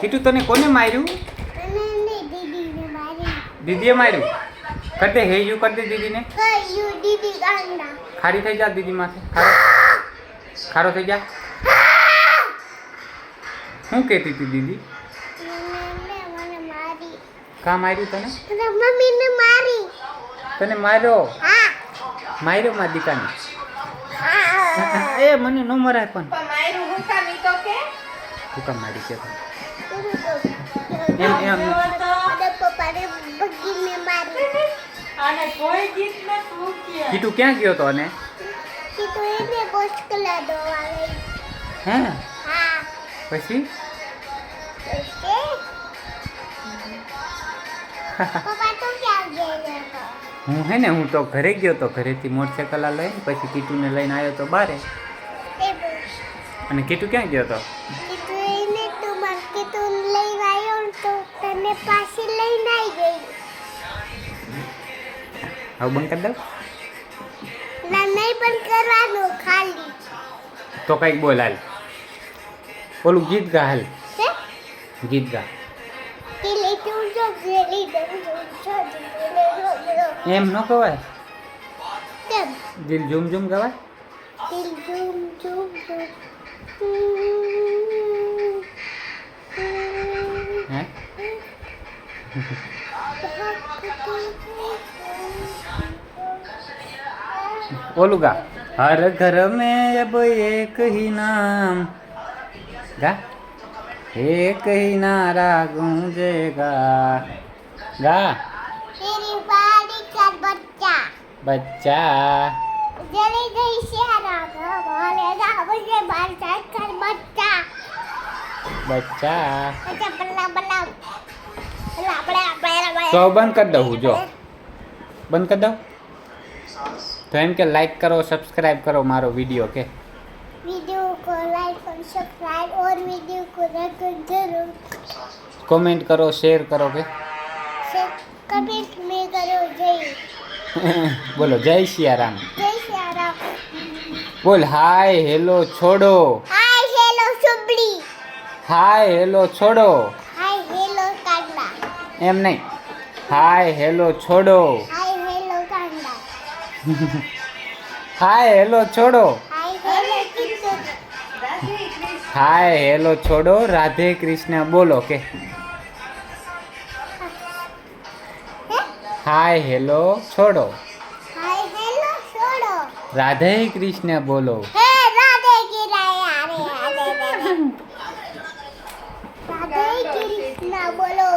કીટુ તને કોને માર્યું? દીદીએ માર્યું? કર દે યુ કર દે દીદીને. ખારી થઈ જા દીદી માથે. ખારો. ખારો થઈ જા. શું કહેતી હતી દીદી? મને મને મારી. કા માર્યું તને? મમ્મીને મારી. તને માર્યો? માર્યો મારી દીકાને? એ મને ન મરાય પણ. પણ માયરું હું કામ ઈ તો કે? તું કામ મારી છે એમ એમ. કીટુ ક્યાં ગયો તો અને? કીધું એને ગોસ્કલા દોવા ગઈ હે? હા. પછી? હું હે ને હું તો ઘરે ગયો તો ઘરેથી મોટરસાઇકલ લઈને પછી કીટુને લઈને આવ્યો તો બારે. અને કીટુ ક્યાં ગયો તો? તું લઈ આવ્યો તો તને પાછી લઈને આવી ગઈ. હવે બંધ કરી દઉં? ના નહીં પણ કરવાનું ખાલી. તો કંઈક બોલ હાલ. ઓલું ગીત ગા હાલ. ગીત ગા. એમ ન કહેવાય? દિલ ઝૂમ ઝૂમ કહેવાય? દિલ ઝૂમ ઝૂમ ઝૂમ. बोलूगा हर घर में अब एक ही नाम। गा। एक ही नारा गूंजेगा। गा। बच्चा। बच्चा। जली गई शहरा मुझे बाल कर बच्चा। बच्चा। बच्चा बल्ला बल्ला। તો બંધ કરી દઉં જો બંધ કરી દઉં તો એમ કે લાઈક કરો સબસ્ક્રાઈબ કરો મારો વિડીયો કે वीडियो को लाइक और सब्सक्राइब और वीडियो को रखकर जरूर કોમેન્ટ કરો શેર કરો કે से कमेंट में करो जय બોલો જય સિયારામ जय श्याराम બોલ હાય હેલો છોડો हाय हेलो सुबड़ी હાય હેલો છોડો हाय हेलो कांडा એમ નહીં હાય હેલો છોડો હાય હેલો છોડો હાય હેલો છોડો રાધે કૃષ્ણ બોલો કે હાય હેલો છોડો રાધે કૃષ્ણ બોલો બોલો